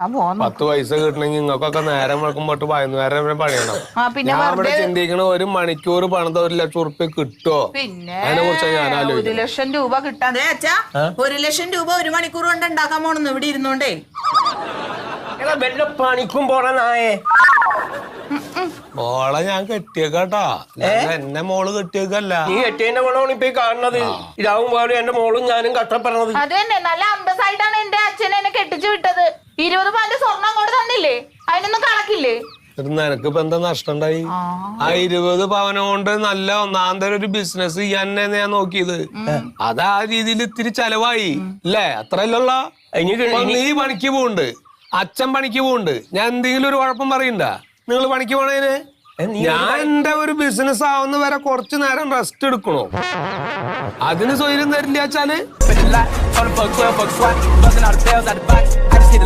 പത്ത് പൈസ കിട്ടണമെങ്കിൽ നിങ്ങൾക്കൊക്കെ നേരം വെക്കുമ്പോട്ട് വൈകുന്നേരം വരെ പണിയണം. ആ പിന്നെ ഞാൻ ഇവിടെ ചിന്തിക്കണ ഒരു മണിക്കൂർ പണിത ഒരു ലക്ഷം ഉറുപ്പ്യ കിട്ടോ? പിന്നെ അതിനെ കുറിച്ച് ഞാൻ ഒരു ലക്ഷം രൂപ കിട്ടാൻ അതെ അച്ഛാ ഒരു ലക്ഷം രൂപ ഒരു മണിക്കൂർ കൊണ്ട് ഉണ്ടാക്കാൻ പോണെന്ന് ഇവിടെ ഇരുന്നോണ്ടേ. വല്ല പണിക്കും പോണ നായേ. മോളെ ഞാൻ കെട്ടിയേക്കാട്ടാ. എന്നെ മോൾ കെട്ടിയേക്കല്ല. നീ കെട്ടിയന്റെ മോളാണ് ഇപ്പൊ കാണുന്നത് ഇതാവും പോലും എന്റെ മോളും ഞാനും കഷ്ടപ്പെടുന്നത് അത് തന്നെ നല്ല അമ്പസായിട്ടാണ് എന്റെ അച്ഛൻ എന്നെ കെട്ടിച്ചു വിട്ടത്. ഇരുപത് പവന്റെ സ്വർണം കൊണ്ട് തന്നില്ലേ? അതിനൊന്നും കണക്കില്ലേ? നിനക്ക് ഇപ്പൊ എന്താ നഷ്ടം ഉണ്ടായി ആ ഇരുപത് പവന കൊണ്ട് നല്ല ഒന്നാന്തരം ഒരു ബിസിനസ് ചെയ്യാൻ ഞാൻ നോക്കിയത്. അത് ആ രീതിയിൽ ഇത്തിരി ചെലവായി. അല്ലേ അത്രയല്ലുള്ള? നീ പണിക്ക് പോണ്ട് അച്ഛൻ പണിക്ക് പോണ്ട് ഞാൻ എന്തെങ്കിലും ഒരു കുഴപ്പം പറയണ്ട. നിങ്ങൾ പണിക്ക് പോണേന് ഞാൻ എന്റെ ഒരു ബിസിനസ് ആവുന്ന വരെ കുറച്ചു നേരം റെസ്റ്റ് എടുക്കണോ? അതിന് സ്വയം തരില്ല വെച്ചാൽ